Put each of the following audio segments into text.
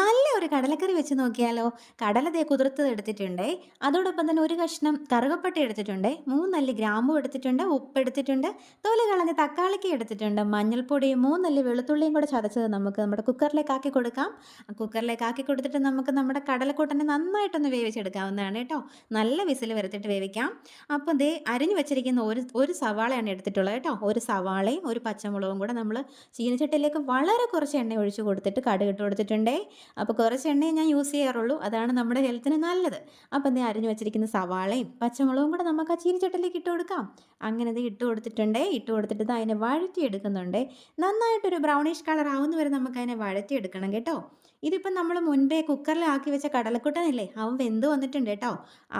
നല്ല ഒരു കടലക്കറി വെച്ച് നോക്കിയാലോ? കടല ദേ കുതിർത്തത് എടുത്തിട്ടുണ്ട്. അതോടൊപ്പം തന്നെ ഒരു കഷ്ണം കറുകപ്പട്ട എടുത്തിട്ടുണ്ട്. മൂന്നല്ലി ഗ്രാമ്പും എടുത്തിട്ടുണ്ട് ഉപ്പ് എടുത്തിട്ടുണ്ട് തൊലി കളഞ്ഞ തക്കാളിക്ക് എടുത്തിട്ടുണ്ട്. മഞ്ഞൾപ്പൊടിയും മൂന്നല്ലി വെളുത്തുള്ളിയും കൂടെ ചതച്ചത് നമുക്ക് നമ്മുടെ കുക്കറിലേക്ക് ആക്കി കൊടുക്കാം. കുക്കറിലേക്ക് ആക്കി കൊടുത്തിട്ട് നമുക്ക് നമ്മുടെ കടലക്കൂട്ടനെ നന്നായിട്ടൊന്ന് വേവിച്ചെടുക്കാവുന്നതാണ് കേട്ടോ. നല്ല വിസിൽ വരുത്തിട്ട് വേവിക്കാം. അപ്പോൾ ദേ അരിഞ്ഞു വെച്ചിരിക്കുന്ന ഒരു ഒരു സവാളയാണ് എടുത്തിട്ടുള്ളത് കേട്ടോ. ഒരു സവാളയും ഒരു പച്ചമുളകും കൂടെ നമ്മൾ ചീനച്ചട്ടിയിലേക്ക് വളരെ കുറച്ച് എണ്ണ ഒഴിച്ച് കൊടുത്തിട്ട് കടുകിട്ട് കൊടുത്തിട്ടുണ്ടേ. അപ്പോൾ കുറച്ച് എണ്ണയെ ഞാൻ യൂസ് ചെയ്യാറുള്ളൂ. അതാണ് നമ്മുടെ ഹെൽത്തിന് നല്ലത്. അപ്പം ഇത് അരിഞ്ഞു വെച്ചിരിക്കുന്ന സവാളയും പച്ചമുളകും കൂടെ നമുക്ക് ആ ചീനിച്ചട്ടിലേക്ക് ഇട്ട് കൊടുക്കാം. അങ്ങനെ ഇത് ഇട്ട് കൊടുത്തിട്ടുണ്ടേ. ഇട്ട് കൊടുത്തിട്ട് ഇത് അതിനെ വഴറ്റിയെടുക്കുന്നുണ്ട്. നന്നായിട്ടൊരു ബ്രൗണിഷ് കളർ ആവുന്ന വരെ നമുക്ക് അതിനെ വഴറ്റിയെടുക്കണം കേട്ടോ. ഇതിപ്പം നമ്മൾ മുൻപേ കുക്കറിൽ ആക്കി വെച്ച കടലക്കുട്ടനില്ലേ അവൻ വെന്ത് വന്നിട്ടുണ്ട് കേട്ടോ.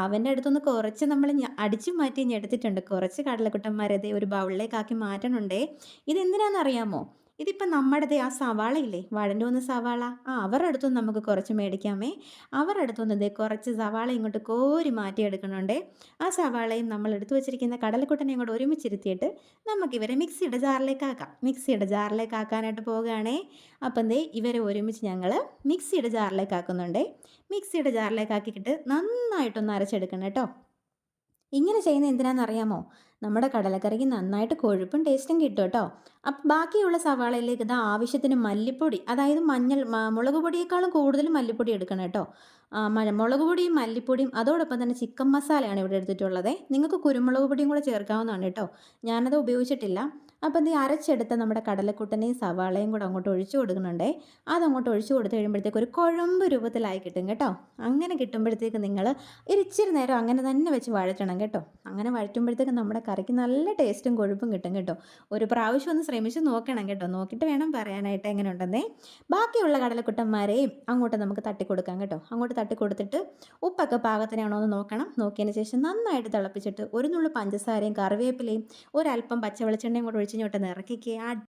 അവന്റെ അടുത്തുനിന്ന് കുറച്ച് നമ്മൾ അടിച്ചു മാറ്റി ഞെടുത്തിട്ടുണ്ട് കുറച്ച് കടലക്കുട്ടന്മാരതേ ഒരു ബൗളിലേക്കാക്കി മാറ്റണുണ്ടേ. ഇതെന്തിനാണെന്നറിയാമോ? ഇതിപ്പം നമ്മുടേത് ആ സവാളയില്ലേ ഇല്ലേ? വഴന്റെ ഒന്ന് സവാള? ആ അവരുടെ അടുത്തുനിന്ന് നമുക്ക് കുറച്ച് മേടിക്കാമേ. അവരുടെ അടുത്തുനിന്ന് ഇതേ കുറച്ച് സവാള ഇങ്ങോട്ട് കോരി മാറ്റിയെടുക്കണുണ്ടേ. ആ സവാളയും നമ്മൾ എടുത്തു വെച്ചിരിക്കുന്ന കടലക്കുട്ടനെയും കൂടെ ഒരുമിച്ചിരുത്തിയിട്ട് നമുക്കിവരെ മിക്സിയുടെ ജാറിലേക്ക് ആക്കാം മിക്സിയുടെ ജാറിലേക്ക് ആക്കാനായിട്ട് പോകുകയാണേ അപ്പം ദേ ഇവരെ ഒരുമിച്ച് ഞങ്ങൾ മിക്സിയുടെ ജാറിലേക്ക് ആക്കുന്നുണ്ടേ മിക്സിയുടെ ജാറിലേക്ക് ആക്കിയിട്ട് നന്നായിട്ടൊന്ന് അരച്ചെടുക്കണം കേട്ടോ. ഇങ്ങനെ ചെയ്യുന്നത് എന്തിനാണെന്ന് അറിയാമോ? നമ്മുടെ കടലക്കറിക്ക് നന്നായിട്ട് കൊഴുപ്പും ടേസ്റ്റും കിട്ടും കേട്ടോ. അപ്പം ബാക്കിയുള്ള സവാളയിലേക്ക് ഇത് ആവശ്യത്തിന് മല്ലിപ്പൊടി അതായത് മഞ്ഞൾ മുളക് പൊടിയേക്കാളും കൂടുതൽ മല്ലിപ്പൊടി എടുക്കണം കേട്ടോ. മുളക് പൊടിയും മല്ലിപ്പൊടിയും അതോടൊപ്പം തന്നെ ചിക്കൻ മസാലയാണ് ഇവിടെ എടുത്തിട്ടുള്ളത്. നിങ്ങൾക്ക് കുരുമുളക് പൊടിയും കൂടെ ചേർക്കാവുന്നതാണ് കേട്ടോ. ഞാനത് ഉപയോഗിച്ചിട്ടില്ല. അപ്പം ഈ അരച്ചെടുത്ത നമ്മുടെ കടലക്കുട്ടനെയും സവാളയും കൂടെ അങ്ങോട്ട് ഒഴിച്ചു കൊടുക്കുന്നുണ്ടേ. അതങ്ങോട്ട് ഒഴിച്ചു കൊടുത്ത് കഴിയുമ്പോഴത്തേക്ക് ഒരു കുഴമ്പ് രൂപത്തിലായി കിട്ടും കേട്ടോ. അങ്ങനെ കിട്ടുമ്പോഴത്തേക്ക് നിങ്ങൾ ഇച്ചിരി നേരം അങ്ങനെ തന്നെ വെച്ച് വഴറ്റണം കേട്ടോ. അങ്ങനെ വഴറ്റുമ്പോഴത്തേക്ക് നമ്മുടെ കറിക്ക് നല്ല ടേസ്റ്റും കൊഴുപ്പും കിട്ടും കേട്ടോ. ഒരു പ്രാവശ്യം ഒന്ന് ശ്രമിച്ച് നോക്കണം കേട്ടോ. നോക്കിയിട്ട് വേണം പറയാനായിട്ട് എങ്ങനെ ഉണ്ടെന്നേ. ബാക്കിയുള്ള കടലക്കുട്ടന്മാരെയും അങ്ങോട്ട് നമുക്ക് തട്ടിക്കൊടുക്കാം കേട്ടോ. അങ്ങോട്ട് തട്ടിക്കൊടുത്തിട്ട് ഉപ്പൊക്കെ പാകത്തിനാണോ എന്ന് നോക്കണം. നോക്കിയതിന് ശേഷം നന്നായിട്ട് തിളപ്പിച്ചിട്ട് ഒരു നുള്ളു പഞ്ചസാരയും കറിവേപ്പിലയും ഒരല്പം പച്ചവെളിച്ചെണ്ണയും കൂടെ കൂടെ ഒഴിച്ചിങ്ങോട്ട് ഇറക്കിക്കുക